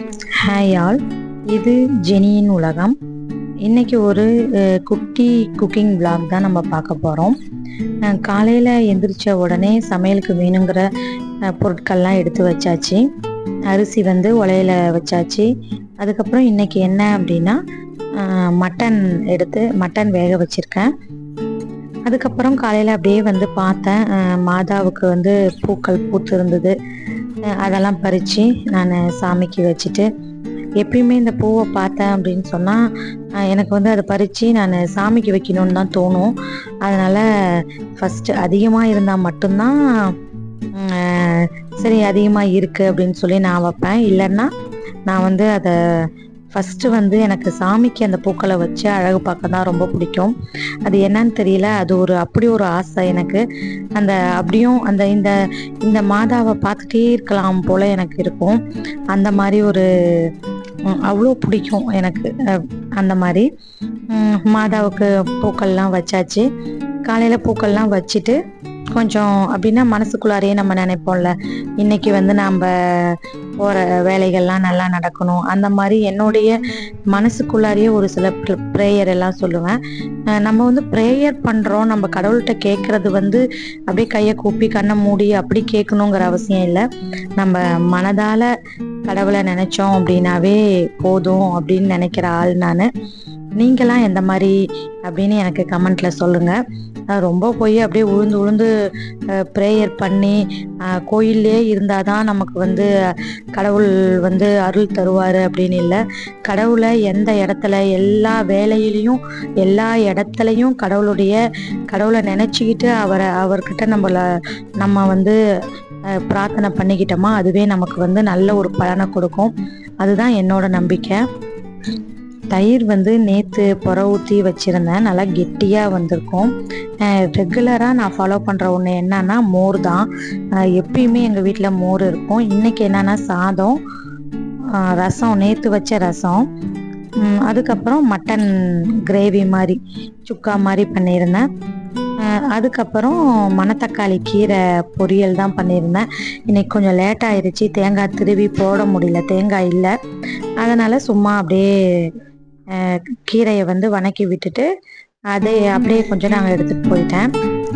Hi all இது ஜெனியின் உலகம். இன்னைக்கு ஒரு குட்டி குக்கிங் பிளாக் தான் நம்ம பார்க்க போகிறோம் காலையில் எந்திரிச்ச உடனே சமையலுக்கு வேணுங்கிற பொருட்கள்லாம் எடுத்து வச்சாச்சு. அரிசி வந்து உலையில் வச்சாச்சு. அதுக்கப்புறம் இன்னைக்கு என்ன அப்படின்னா மட்டன் எடுத்து மட்டன் வேக வச்சிருக்கேன். அதுக்கப்புறம் காலையில் அப்படியே வந்து பார்த்தேன். மாதாவுக்கு வந்து பூக்கள் பூத்து இருந்தது அதெல்லாம் பறித்து நான் சாமிக்கு வச்சுட்டு எப்பயுமே இந்த பூவை பார்த்தேன் அப்படின்னு சொன்னால் எனக்கு வந்து அதை பறித்து நான் சாமிக்கு வைக்கணும்னு தான் தோணும். அதனால் ஃபஸ்ட்டு அதிகமாக இருந்தால் மட்டும்தான் சரி அதிகமாக இருக்குது அப்படின்னு சொல்லி நான் வைப்பேன். இல்லைன்னா நான் வந்து அதை ஃபஸ்ட்டு வந்து எனக்கு சாமிக்கு அந்த பூக்களை வச்சு அழகு பார்க்க தான் ரொம்ப பிடிக்கும். அது என்னன்னு தெரியல. அது ஒரு அப்படி ஒரு ஆசை எனக்கு. அந்த அப்படியும் அந்த இந்த இந்த மாதாவை பார்த்துட்டே இருக்கலாம் போல எனக்கு இருக்கும். அந்த மாதிரி ஒரு அவ்வளோ பிடிக்கும் எனக்கு அந்த மாதிரி. மாதாவுக்கு பூக்கள்லாம் வச்சாச்சு. காலையில் பூக்கள்லாம் வச்சுட்டு கொஞ்சம் அப்படின்னா மனசுக்குள்ளாரையே நம்ம நினைப்போம்ல. இன்னைக்கு வந்து நாம் போகிற வேலைகள்லாம் நல்லா நடக்கணும். அந்த மாதிரி என்னுடைய மனசுக்குள்ளாரையே ஒரு சில ப்ரேயர் எல்லாம் சொல்லுவேன். நம்ம வந்து ப்ரேயர் பண்ணுறோம் நம்ம கடவுள்கிட்ட கேட்குறது வந்து அப்படியே கையை கூப்பி கண்ணை மூடி அப்படி கேட்கணுங்கிற அவசியம் இல்லை. நம்ம மனதால் கடவுளை நினைச்சோம் அப்படின்னாவே போதும் அப்படின்னு நினைக்கிற ஆள் நான். நீங்களாம் எந்த மாதிரி அப்படின்னு எனக்கு கமெண்ட்ல சொல்லுங்க. ரொம்ப போய் அப்படியே உழுந்து உழுந்து ப்ரேயர் பண்ணி கோயிலே இருந்தால் தான் நமக்கு வந்து கடவுள் வந்து அருள் தருவார் அப்படின்னு இல்லை. கடவுளை எந்த இடத்துல எல்லா வேலையிலையும் எல்லா இடத்துலையும் கடவுளுடைய கடவுளை நினச்சிக்கிட்டு அவரை அவர்கிட்ட நம்மள நம்ம வந்து பிரார்த்தனை பண்ணிக்கிட்டோமா அதுவே நமக்கு வந்து நல்ல ஒரு பலனை கொடுக்கும். அதுதான் என்னோட நம்பிக்கை. தயிர் வந்து நேற்று புற ஊற்றி வச்சுருந்தேன். நல்லா கெட்டியாக வந்திருக்கும். ரெகுலராக நான் ஃபாலோ பண்ணுற ஒன்று என்னன்னா மோர் தான். எப்பயுமே எங்கள் வீட்டில் மோர் இருக்கும். இன்றைக்கி என்னென்னா சாதம் ரசம் நேற்று வச்ச ரசம். அதுக்கப்புறம் மட்டன் கிரேவி மாதிரி சுக்கா மாதிரி பண்ணியிருந்தேன். அதுக்கப்புறம் மணத்தக்காளி கீரை பொரியல் தான் பண்ணியிருந்தேன். இன்னைக்கு கொஞ்சம் லேட் தேங்காய் திருவி போட முடியல. தேங்காய் இல்லை. அதனால் சும்மா அப்படியே கீரையை வந்து வணக்கி விட்டுட்டு அதை அப்படியே கொஞ்சம் நாங்கள் எடுத்துகிட்டு போயிட்டேன்.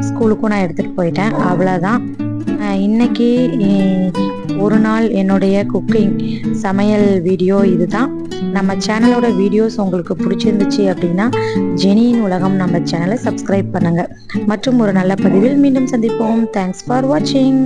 ஸ்கூலுக்கும் நான் எடுத்துகிட்டு போயிட்டேன். அவ்வளோதான் இன்னைக்கு ஒரு நாள் என்னுடைய குக்கிங் சமையல் வீடியோ இதுதான். நம்ம சேனலோட வீடியோஸ் உங்களுக்கு பிடிச்சிருந்துச்சு அப்படின்னா ஜெனியின் உலகம் நம்ம சேனலை சப்ஸ்கிரைப் பண்ணுங்க. மற்றும் ஒரு நல்ல பதிவில் மீண்டும் சந்திப்போம். தேங்க்ஸ் ஃபார் வாட்சிங்